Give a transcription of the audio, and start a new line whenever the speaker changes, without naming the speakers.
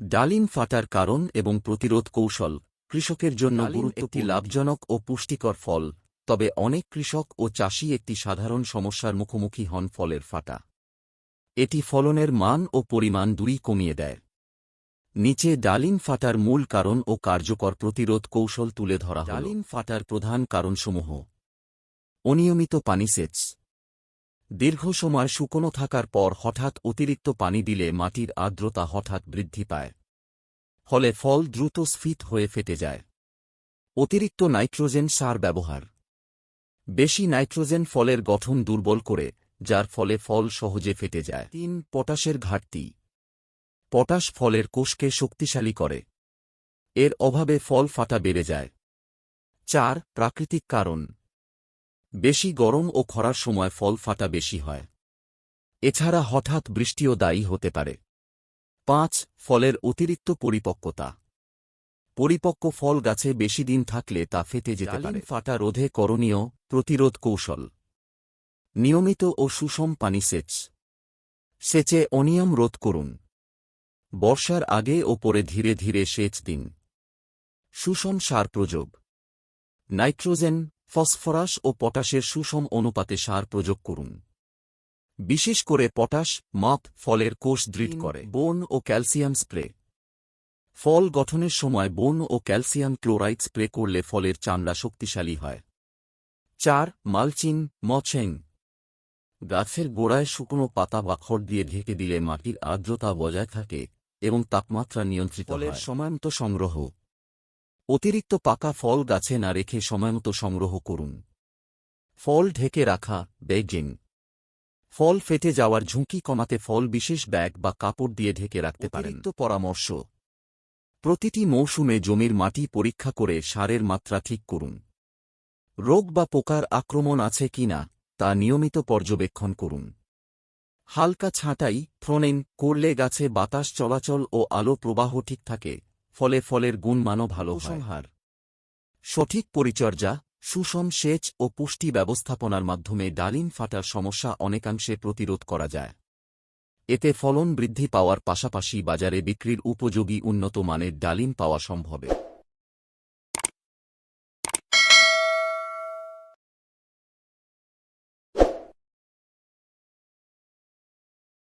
ডালিম ফাটার কারণ এবং প্রতিরোধ কৌশল কৃষকের জন্য একটি লাভজনক ও পুষ্টিকর ফল তবে অনেক কৃষক ও চাষি একটি সাধারণ সমস্যার মুখোমুখি হন ফলের ফাটা। এটি ফলনের মান ও পরিমাণ দুই কমিয়ে দেয়। নিচে ডালিম ফাটার মূল কারণ ও কার্যকর প্রতিরোধ কৌশল তুলে ধরা ডালিম ফাটার প্রধান কারণসমূহ অনিয়মিত পানি সেচ দীর্ঘ সময় শুকনো থাকার পর হঠাৎ অতিরিক্ত পানি দিলে মাটির আর্দ্রতা হঠাৎ বৃদ্ধি পায়। ফলে ফল দ্রুত স্ফীত হয়ে ফেটে যায়। অতিরিক্ত নাইট্রোজেন সার ব্যবহার। বেশি নাইট্রোজেন ফলের গঠন দুর্বল করে, যার ফলে ফল সহজে ফেটে যায়। তিন, পটাশের ঘাটতি। পটাশ ফলের কোষকে শক্তিশালী করে। এর অভাবে ফল ফাটা বেড়ে যায়। চার, প্রাকৃতিক কারণ। বেশি গরম ও খরার সময় ফল ফাটা বেশি হয়। এছাড়া হঠাৎ বৃষ্টিও দায়ী হতে পারে। পাঁচ ফলের অতিরিক্ত পরিপক্কতা। পরিপক্ক ফল গাছে বেশি দিন থাকলে তা ফেটে যেতে পারে। ফাটা রোধে করণীয় প্রতিরোধ কৌশল। নিয়মিত ও সুষম পানি সেচ। সেচে অনিয়ম রোধ করুন। বর্ষার আগে ও পরে ধীরে ধীরে সেচ দিন। সুষম সার প্রযোগ। নাইট্রোজেন ফসফরাস ও পটাশের সুষম অনুপাতে সার প্রযোগ করুন। বিশেষ করে পটাশ মাপ ফলের কোষ দৃঢ় করে। বোন ও ক্যালসিয়াম স্প্রে। ফল গঠনের সময় বোন ও ক্যালসিয়াম ক্লোরাইড স্প্রে করলে ফলের চামড়া শক্তিশালী হয়। চার মালচিন মচেং। গাছের গোড়ায় শুকনো পাতা বা খড় দিয়ে ঢেকে দিলে মাটির আর্দ্রতা বজায় থাকে এবং তাপমাত্রা নিয়ন্ত্রিত ফলের সময়মতো সংগ্রহ। অতিরিক্ত পাকা ফল গাছে না রেখে সময়মতো সংগ্রহ করুন। ফল ঢেকে রাখা বেজিং ফল ফেটে যাওয়ার ঝুঁকি কমাতে ফল বিশেষ ব্যাগ বা কাপড় দিয়ে ঢেকে রাখতে পারেন। তো পরামর্শ। প্রতিটি মৌসুমে জমির মাটি পরীক্ষা করে সারের মাত্রা ঠিক করুন। রোগ বা পোকার আক্রমণ আছে কিনা তা নিয়মিত পর্যবেক্ষণ করুন। হালকা ছাঁটাই ফ্রোনেন করলে গাছে বাতাস চলাচল ও আলো প্রবাহ ঠিক থাকে। ফলে ফলের গুণমানও ভালো সংহার সঠিক পরিচর্যা, সুষম সেচ ও পুষ্টি ব্যবস্থাপনার মাধ্যমে ডালিম ফাটার সমস্যা অনেকাংশে প্রতিরোধ করা যায়। এতে ফলন বৃদ্ধি পাওয়ার পাশাপাশি বাজারে বিক্রির উপযোগী উন্নত মানের ডালিম পাওয়া সম্ভবে।